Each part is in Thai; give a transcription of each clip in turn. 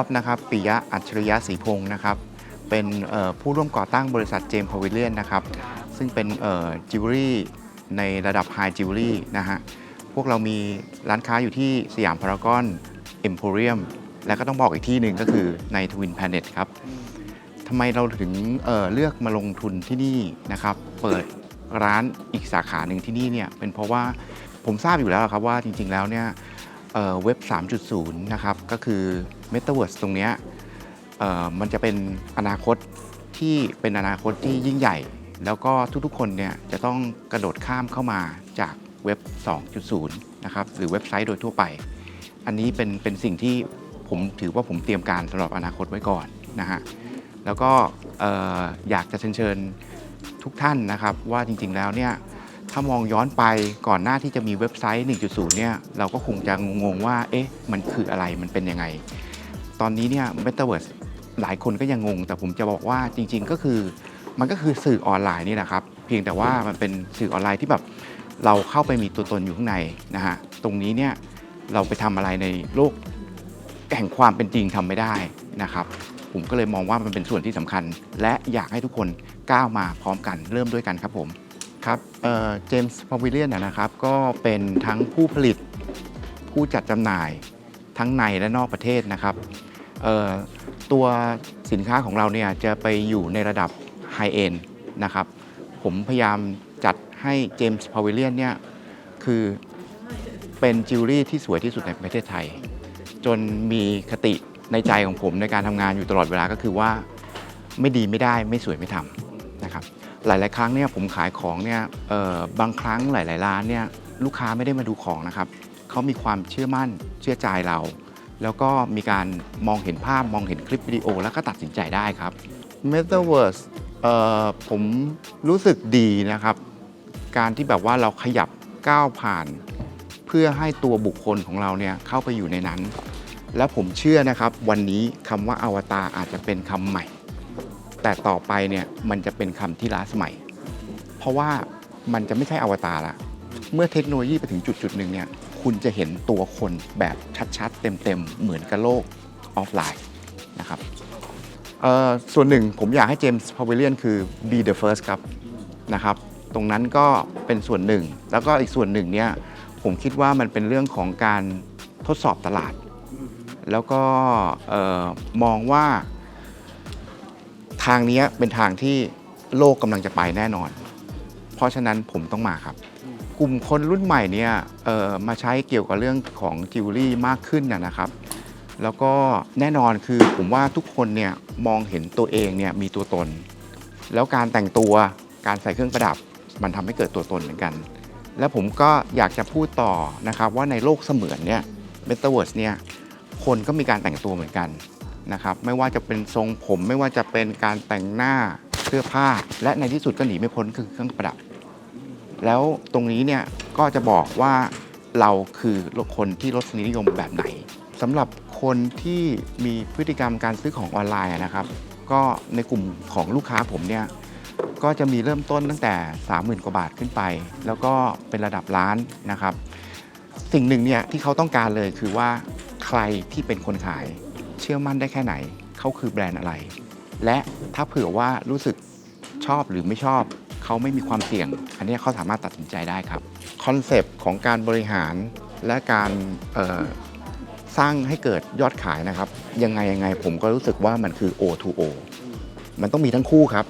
อปนะครับปิยะอัจฉริยะศรีพงศ์นะครับ เป็นผู้ร่วมก่อตั้งบริษัทเจมส์พาวิเลียนนะครับ ซึ่งเป็นจิวเวลรี่ในระดับไฮจิวเวลรี่นะฮะ พวกเรามีร้านค้าอยู่ที่สยามพารากอนเอ็มโพเรียมและก็ต้องบอกอีกที่หนึ่งก็คือในทวินแพ n เน็ตครับทำไมเราถึงเเลือกมาลงทุนที่นี่นะครับ เปิดร้านอีกสาขาหนึ่งที่นี่เนี่ยเป็นเพราะว่าผมทราบอยู่แล้วครับว่าจริงๆแล้วเนี่ย เว็บ 3.0 นะครับ ก็คือ Metaverse ตรงนี้มันจะเป็นอนาคตที่เป็นอนาคตที่ยิ่งใหญ่ แล้วก็ทุกๆคนเนี่ยจะต้องกระโดดข้ามเข้ามาจากเว็บ 2.0 นะครับ หรือเว็บไซต์โดยทั่วไป อันนี้เป็นเป็นสิ่งที่ผมถือว่าผมเตรียมการสำหรับอนาคตไว้ก่อนนะฮะ แล้วก็เอ่ออยากจะเชิญเชิญทุกท่านนะครับว่าจริงๆแล้วเนี่ย ถ้ามองย้อนไปก่อนหน้าที่จะมีเว็บไซต์ 1.0 เนี่ยเราก็คงจะงงว่า เอ๊ะ มันคืออะไรมันเป็นยังไง ตอนนี้เนี่ย Metaverse หลายคนก็ยังงง แต่ผมจะบอกว่าจริง ๆ ก็คือ มันก็คือสื่อออนไลน์นี่นะครับ เพียงแต่ว่ามันเป็นสื่อออนไลน์ที่แบบเราเข้าไปมีตัวตนอยู่ข้างในนะฮะตรงนี้เนี่ยเราไปทำอะไรในโลกแห่งความเป็นจริงทำไม่ได้นะครับผมก็เลยมองว่ามันเป็นส่วนที่สำคัญ และอยากให้ทุกคนก้าวมาพร้อมกันเริ่มด้วยกันครับผม ครับเจมส์พาวิเลียนนะครับก็เป็นทั้งผู้ผลิตผู้จัดจำหน่ายทั้งในและนอกประเทศนะครับตัวสินค้าของเราเนี่ยจะไปอยู่ในระดับไฮเอ็นนะครับผมพยายามจัดให้เจมส์พาวิเลียนเนี่ยคือเป็นจิวเวลรี่ที่สวยที่สุดในประเทศไทย จนมีคติในใจของผมในการทำงานอยู่ตลอดเวลาก็คือว่าไม่ดีไม่ได้ไม่สวยไม่ทำนะครับ หลาย ๆ ครั้งเนี่ยผมขายของเนี่ยบางครั้งหลาย ๆ ร้านเนี่ยลูกค้าไม่ได้มาดูของนะครับเขามีความเชื่อมั่นเชื่อใจเรา แล้วก็มีการมองเห็นภาพมองเห็นคลิปวิดีโอ แล้วก็ตัดสินใจได้ครับ Metaverse ผมรู้สึกดีนะครับ การที่แบบว่าเราขยับก้าวผ่าน เพื่อให้ตัวบุคคลของเราเนี่ยเข้าไปอยู่ในนั้น และผมเชื่อนะครับ วันนี้คำว่าอวตารอาจจะเป็นคำใหม่ แต่ต่อไปเนี่ยมันจะเป็นคำที่ล้าสมัย เพราะว่ามันจะไม่ใช่อวตารละเมื่อเทคโนโลยีไปถึงจุดจุดหนึ่งเนี่ยคุณจะเห็นตัวคนแบบชัดๆ เต็มๆ เหมือนกับโลกออฟไลน์นะครับส่วนหนึ่งผมอยากให้เจมส์พาวิเลียนคือ be the first ครับนะครับ ตรงนั้นก็เป็นส่วนหนึ่ง แล้วก็อีกส่วนหนึ่งเนี่ยผมคิดว่ามันเป็นเรื่องของการทดสอบตลาด แล้วก็ออมองว่า ทางนี้เป็นทางที่โลกกำลังจะไปแน่นอน เพราะฉะนั้นผมต้องมาครับ กลุ่มคนรุ่นใหม่เนี่ยมาใช้เกี่ยวกับเรื่องของจิวเวลรี่มากขึ้นนนะครับ แล้วก็แน่นอนคือผมว่าทุกคนเนี่ยมองเห็นตัวเองเนี่ยมีตัวตน แล้วการแต่งตัวการใส่เครื่องประดับมันทำให้เกิดตัวตนเหมือนกัน และผมก็อยากจะพูดต่อนะครับว่าในโลกเสมือนเนี่ยเมตาเวิร์สเนี่ยคนก็มีการแต่งตัวเหมือนกัน นะครับไม่ว่าจะเป็นทรงผม ไม่ว่าจะเป็นการแต่งหน้าเสื้อผ้า และในที่สุดก็หนีไม่พ้นคือเครื่องประดับ แล้วตรงนี้เนี่ยก็จะบอกว่าเราคือคนที่รสนิยมแบบไหนสำหรับคนที่มีพฤติกรรมการซื้อของออนไลน์นะครับ ก็ในกลุ่มของลูกค้าผมเนี่ยก็จะมีเริ่มต้นตั้งแต่ 30,000 กว่าบาทขึ้นไป แล้วก็เป็นระดับล้านนะครับ สิ่งหนึ่งเนี่ยที่เขาต้องการเลยคือว่าใครที่เป็นคนขาย เชื่อมั่นได้แค่ไหน เขาคือแบรนด์อะไร และถ้าเผื่อว่ารู้สึกชอบหรือไม่ชอบ เขาไม่มีความเสี่ยง อันนี้เขาสามารถตัดสินใจได้ครับคอนเซปต์ของการบริหารและการสร้างให้เกิดยอดขายนะครับ ยังไงยังไงผมก็รู้สึกว่ามันคือ O2O มันต้องมีทั้งคู่ครับ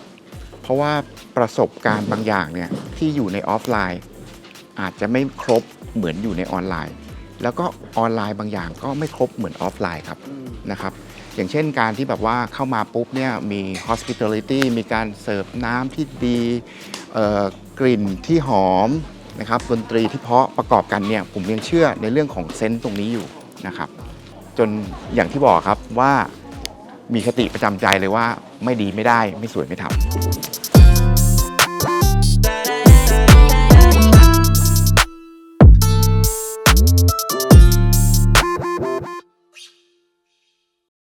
เพราะว่าประสบการณ์บางอย่างเนี่ยที่อยู่ในออฟไลน์ อาจจะไม่ครบเหมือนอยู่ในออนไลน์ แล้วก็ออนไลน์บางอย่างก็ไม่ครบเหมือนออฟไลน์ครับนะครับ อย่างเช่นการที่แบบว่าเข้ามาปุ๊บเนี่ยมี hospitality มีการเสิร์ฟน้ำที่ดีเอ่อกลิ่นที่หอมนะครับดนตรีที่เพราะประกอบกันเนี่ยผมยังเชื่อในเรื่องของเซนต์ตรงนี้อยู่นะครับ จนอย่างที่บอกครับว่ามีคติประจำใจเลยว่าไม่ดีไม่ได้ไม่สวยไม่ทำ